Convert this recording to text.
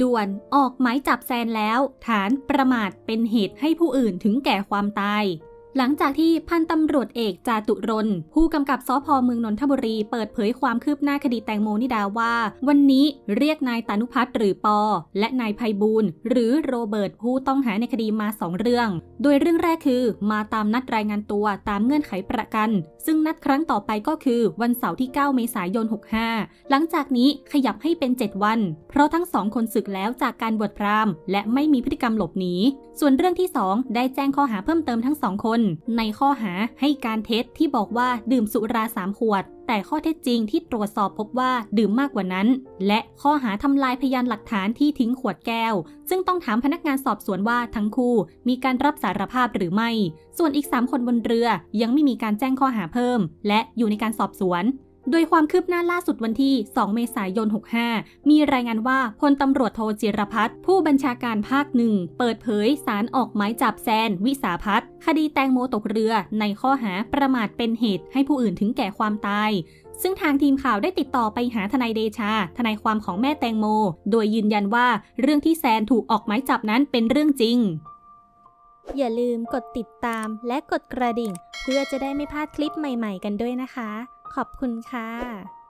ด่วนออกหมายจับแซนแล้ว ฐานประมาทเป็นเหตุให้ผู้อื่นถึงแก่ความตาย หลังจากที่พันตำรวจเอกจาตุรนผู้กำกับสพเมืองนนทบุรี เปิดเผยความคืบหน้าคดีแตงโมนิดาว่า วันนี้เรียกนายตานุพัฒน์หรือปอ และนายภัยบูลหรือโรเบิร์ตผู้ต้องหาในคดีมาสองเรื่อง โดยเรื่องแรกคือ มาตามนัดรายงานตัวตามเงื่อนไขประกัน ซึ่งนัดครั้งต่อไปก็คือวันเสาร์ที่ 9 เมษายน 65 หลังจากนี้ขยับให้เป็น 7 วัน เพราะทั้งสองคนศึกแล้วจากการบวชพราหมณ์และไม่มีพฤติกรรมหลบหนีส่วนเรื่องที่ 2 ได้แจ้งข้อหาเพิ่มเติมทั้งสองคนในข้อหาให้การเท็จที่บอกว่าดื่มสุราสามขวด แต่ข้อเท็จจริงที่ตรวจสอบพบว่าดื่มมากกว่านั้น และข้อหาทำลายพยานหลักฐานที่ทิ้งขวดแก้ว ซึ่งต้องถามพนักงานสอบสวนว่าทั้งคู่ มีการรับสารภาพหรือไม่ ส่วนอีก 3 คนบนเรือยังไม่มีการแจ้งข้อหาเพิ่ม และอยู่ในการสอบสวน โดยความคืบหน้าล่าสุดวันที่ 2 เมษายน 65 มีรายงานว่าพลตำรวจโทจิรพัฒน์ผู้บัญชาการภาคหนึ่ง เปิดเผยสารออกหมายจับแซน วิสาพัฒน์คดีแตงโมตกเรือในข้อหาประมาทเป็นเหตุให้ผู้อื่นถึงแก่ความตายซึ่งทางทีมข่าวได้ติดต่อไปหาทนายเดชา ทนายความของแม่แตงโม โดยยืนยันว่าเรื่องที่แซนถูกออกหมายจับนั้นเป็นเรื่องจริง อย่าลืมกดติดตามและกดกระดิ่ง เพื่อจะได้ไม่พลาดคลิปใหม่ๆ กันด้วยนะคะ ขอบคุณค่ะ